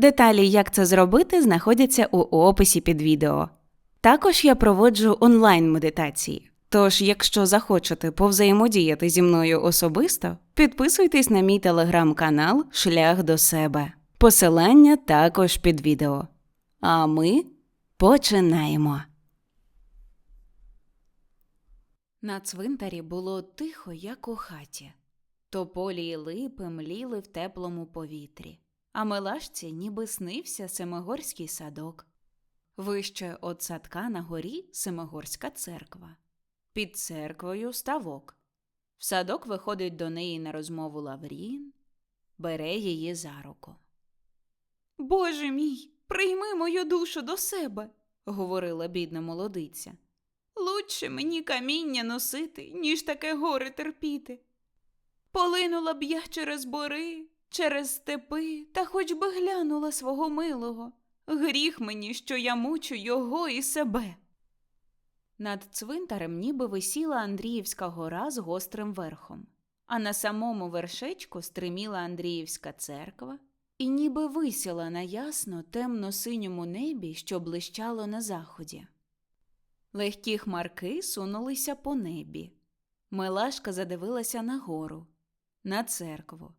Деталі, як це зробити, знаходяться у описі під відео. Також я проводжу онлайн-медитації. Тож, якщо захочете повзаємодіяти зі мною особисто, підписуйтесь на мій телеграм-канал Шлях до себе. Посилання також під відео. А ми починаємо. На цвинтарі було тихо, як у хаті. Тополі й липи мліли в теплому повітрі, а милашці ніби снився Семигорський садок. Вище от садка на горі Семигорська церква. Під церквою ставок. В садок виходить до неї на розмову Лаврін, бере її за руку. Боже мій, прийми мою душу до себе, говорила бідна молодиця. Лучше мені каміння носити, ніж таке горе терпіти. Полинула б я через бори, через степи, та хоч би глянула свого милого. Гріх мені, що я мучу його і себе. Над цвинтарем ніби висіла Андріївська гора з гострим верхом, а на самому вершечку стриміла Андріївська церква і ніби висіла на ясно темно-синьому небі, що блищало на заході. Легкі хмарки сунулися по небі. Милашка задивилася на гору, на церкву.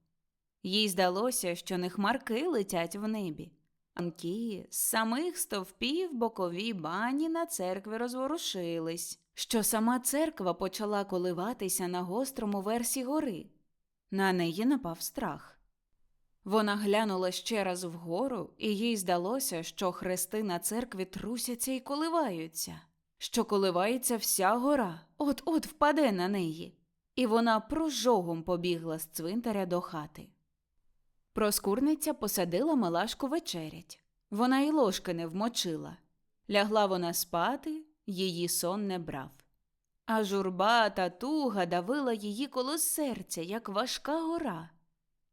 Їй здалося, що не хмарки летять в небі. Анки з самих стовпів бокові бані на церкві розворушились, що сама церква почала коливатися на гострому версі гори. На неї напав страх. Вона глянула ще раз вгору, і їй здалося, що хрести на церкві трусяться і коливаються, що коливається вся гора, от-от впаде на неї, і вона прожогом побігла з цвинтаря до хати. Проскурниця посадила Малашку вечерять. Вона й ложки не вмочила. Лягла вона спати, її сон не брав. А журба та туга давила її коло серця, як важка гора.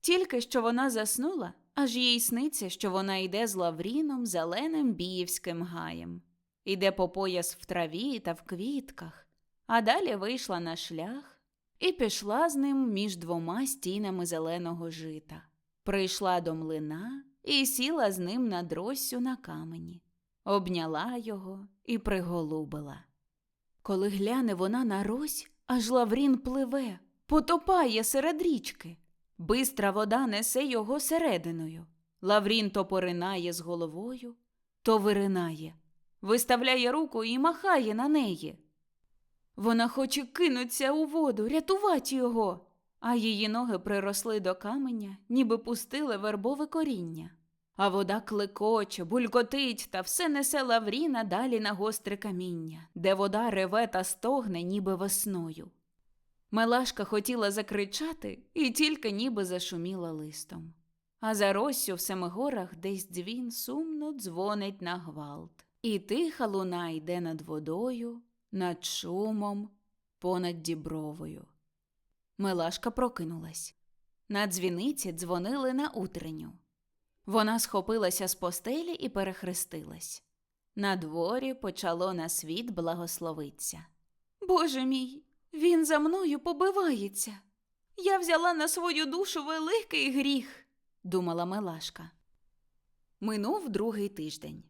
Тільки що вона заснула, аж їй сниться, що вона йде з Лавріном зеленим біївським гаєм, іде по пояс в траві та в квітках, а далі вийшла на шлях і пішла з ним між двома стінами зеленого жита. Прийшла до млина і сіла з ним на дроссю на камені, обняла його і приголубила. Коли гляне вона на рось, аж Лаврін пливе, потопає серед річки. Бистра вода несе його серединою. Лаврін то поринає з головою, то виринає, виставляє руку і махає на неї. Вона хоче кинуться у воду, рятувати його а її ноги приросли до каменя, ніби пустили вербове коріння. А вода клекоче, булькотить та все несе Лавріна далі на гостре каміння, де вода реве та стогне, ніби весною. Мелашка хотіла закричати і тільки ніби зашуміла листом. А за Россю в Семигорах десь дзвін сумно дзвонить на гвалт, і тиха луна йде над водою, над шумом, понад дібровою. Милашка прокинулась. На дзвіниці дзвонили на утренню. Вона схопилася з постелі і перехрестилась. На дворі почало на світ благословиться. Боже мій, він за мною побивається. Я взяла на свою душу великий гріх, думала Милашка. Минув другий тиждень.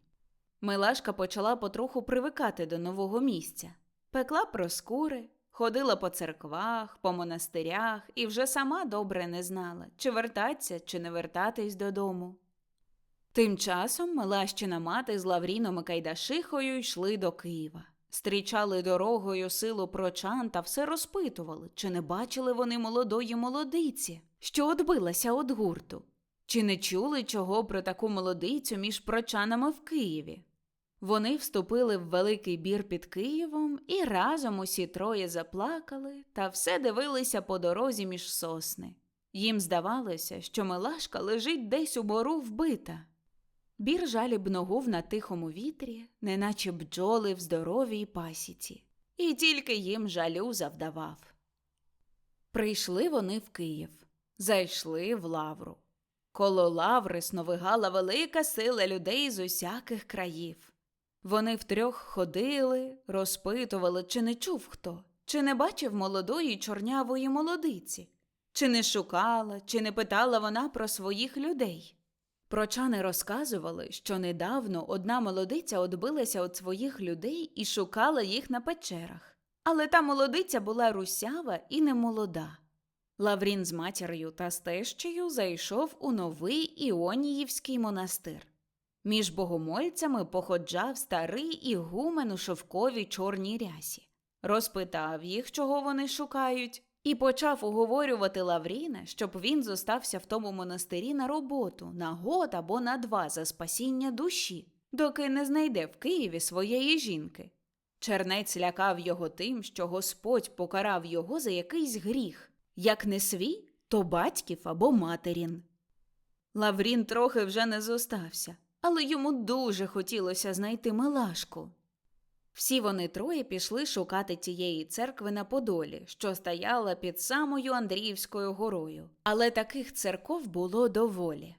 Милашка почала потроху привикати до нового місця, пекла проскури, Ходила по церквах, по монастирях і вже сама добре не знала, чи вертатися, чи не вертатись додому. Тим часом Милащина мати з Лавріном і Кайдашихою йшли до Києва. Стрічали дорогою силу прочан та все розпитували, чи не бачили вони молодої молодиці, що одбилася від гурту, чи не чули чого про таку молодицю між прочанами в Києві. Вони вступили в великий бір під Києвом і разом усі троє заплакали та все дивилися по дорозі між сосни. Їм здавалося, що Милашка лежить десь у бору вбита, Бір жалібно гув на тихому вітрі, неначе бджоли в здоровій пасіці, і тільки їм жалю завдавав. Прийшли вони в Київ, зайшли в лавру. Коло лаври сновигала велика сила людей з усяких країв. Вони втрьох ходили, розпитували, чи не чув хто, чи не бачив молодої чорнявої молодиці, чи не шукала, чи не питала вона про своїх людей. Прочани розказували, що недавно одна молодиця одбилася від своїх людей і шукала їх на печерах. Але та молодиця була русява і немолода. Лаврін з матір'ю та стещею зайшов у новий Іоніївський монастир. Між богомольцями походжав старий ігумен у шовковій чорній рясі, розпитав їх, чого вони шукають, і почав уговорювати Лавріна, щоб він зостався в тому монастирі на роботу, на год або на два за спасіння душі, доки не знайде в Києві своєї жінки. Чернець лякав його тим, що Господь покарав його за якийсь гріх, як не свій, то батьків або матерін. Лаврін трохи вже не зостався, але йому дуже хотілося знайти Милашку. Всі вони троє пішли шукати тієї церкви на Подолі, що стояла під самою Андріївською горою, але таких церков було доволі.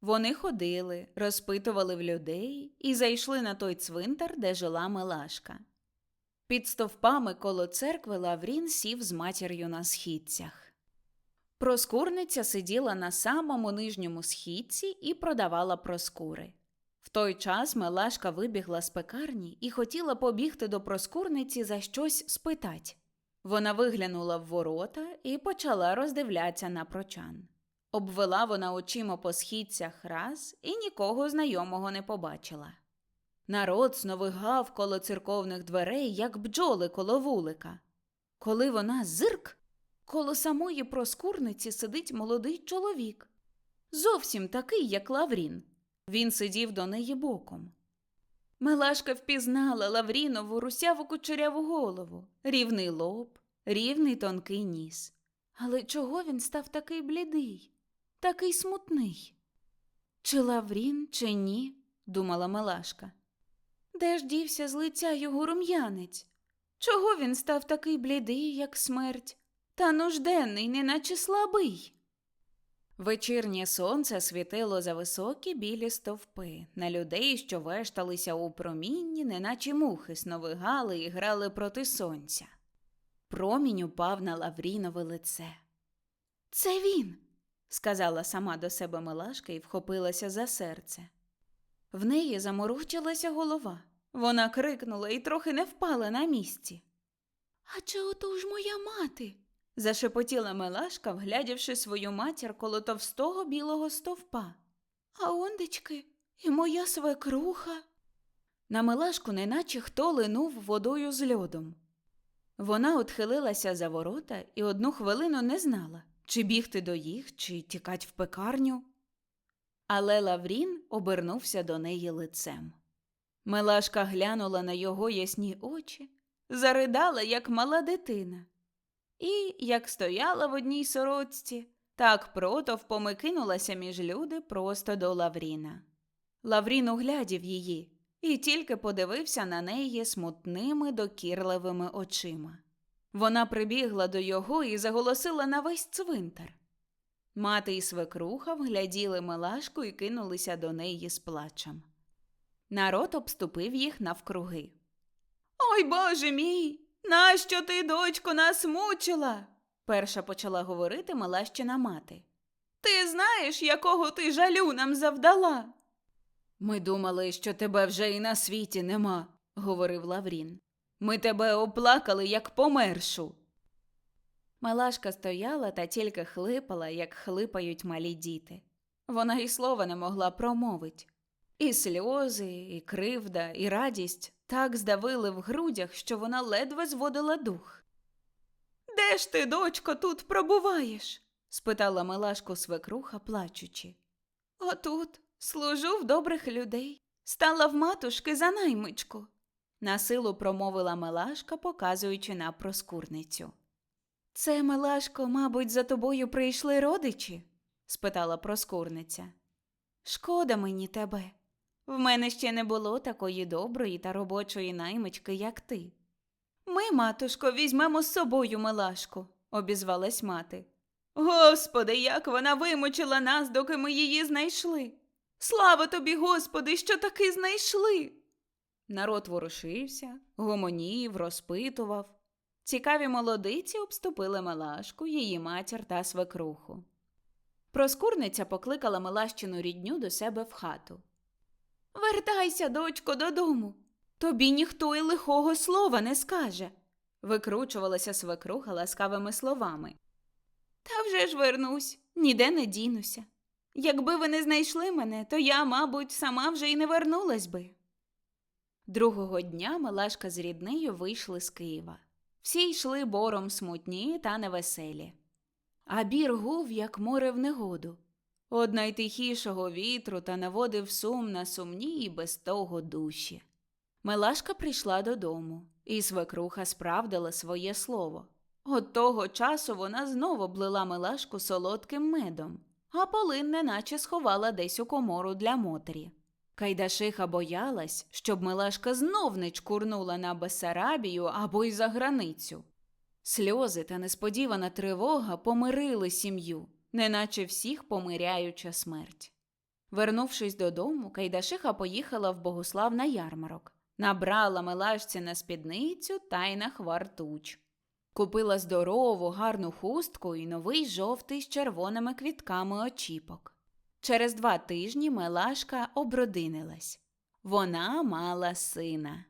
Вони ходили, розпитували в людей і зайшли на той цвинтар, де жила Милашка. Під стовпами коло церкви Лаврін сів з матір'ю на східцях. Проскурниця сиділа на самому нижньому східці і продавала проскури. В той час Милашка вибігла з пекарні і хотіла побігти до проскурниці за щось спитать. Вона виглянула в ворота і почала роздивлятися на прочан. Обвела вона очима по східцях раз і нікого знайомого не побачила. Народ сновигав коло церковних дверей, як бджоли коло вулика. Коли вона зирк, коло самої проскурниці сидить молодий чоловік. Зовсім такий, як Лаврін. Він сидів до неї боком. Милашка впізнала Лаврінову русяву кучеряву голову, рівний лоб, рівний тонкий ніс. Але чого він став такий блідий, такий смутний? Чи Лаврін, чи ні? думала Милашка. Де ж дівся з лиця його рум'янець? Чого він став такий блідий, як смерть, та нужденний, неначе слабий? Вечірнє сонце світило за високі білі стовпи на людей, що вешталися у промінні, неначе мухи сновигали і грали проти сонця. Промінь упав на Лаврінове лице. Це він, сказала сама до себе Милашка і вхопилася за серце. В неї заморочилася голова. Вона крикнула і трохи не впала на місці. А чи ото ж моя мати? Зашепотіла Милашка, вглядівши свою матір коло товстого білого стовпа. А ондечки, і моя свекруха. На Милашку неначе хто линув водою з льодом. Вона отхилилася за ворота і одну хвилину не знала, чи бігти до їх, чи тікать в пекарню. Але Лаврін обернувся до неї лицем. Милашка глянула на його ясні очі, заридала, як мала дитина. І, як стояла в одній сорочці, так протовпом кинулася між люди просто до Лавріна. Лаврін углядів її і тільки подивився на неї смутними докірливими очима. Вона прибігла до його і заголосила на весь цвинтар. Мати і свекруха вгляділи Милашку і кинулися до неї з плачем. Народ обступив їх навкруги. Ой Боже мій! Нащо ти, дочко, нас мучила? перша почала говорити Милащина мати. Ти знаєш, якого ти жалю нам завдала? Ми думали, що тебе вже і на світі нема, говорив Лаврін. Ми тебе оплакали, як помершу. Милашка стояла та тільки хлипала, як хлипають малі діти. Вона й слова не могла промовить. І сльози, і кривда, і радість так здавили в грудях, що вона ледве зводила дух. Де ж ти, дочко, тут пробуваєш? спитала Милашку свекруха, плачучи. Отут служу в добрих людей, стала в матушки за наймичку, насилу промовила Милашка, показуючи на проскурницю. Це, Милашко, мабуть, за тобою прийшли родичі? спитала проскурниця. Шкода мені тебе. В мене ще не було такої доброї та робочої наймички, як ти. Ми, матушко, візьмемо з собою Милашку, обізвалась мати. Господи, як вона вимучила нас, доки ми її знайшли. Слава тобі, Господи, що таки знайшли. Народ ворушився, гомонів, розпитував. Цікаві молодиці обступили Милашку, її матір та свекруху. Проскурниця покликала Милащину рідню до себе в хату. Вертайся, дочко, додому. Тобі ніхто й лихого слова не скаже, викручувалася свекруха ласкавими словами. Та вже ж вернусь, ніде не дінуся. Якби ви не знайшли мене, то я, мабуть, сама вже й не вернулась би. Другого дня Милашка з ріднею вийшли з Києва. Всі йшли бором смутні та невеселі. А бір гув, як море в негоду. Од найтихішого вітру та наводив сум на сумні і без того душі. Милашка прийшла додому, і свекруха справдила своє слово. От того часу вона знов облила Милашку солодким медом, а полин неначе сховала десь у комору для мотері. Кайдашиха боялась, щоб Милашка знов не чкурнула на Бесарабію або й за границю. Сльози та несподівана тривога помирили сім'ю, неначе всіх помиряюча смерть. Вернувшись додому, Кайдашиха поїхала в Богослав на ярмарок, набрала Милашці на спідницю та й на хвартуч. Купила здорову, гарну хустку і новий жовтий з червоними квітками очіпок. Через два тижні Милашка обродинилась. Вона мала сина.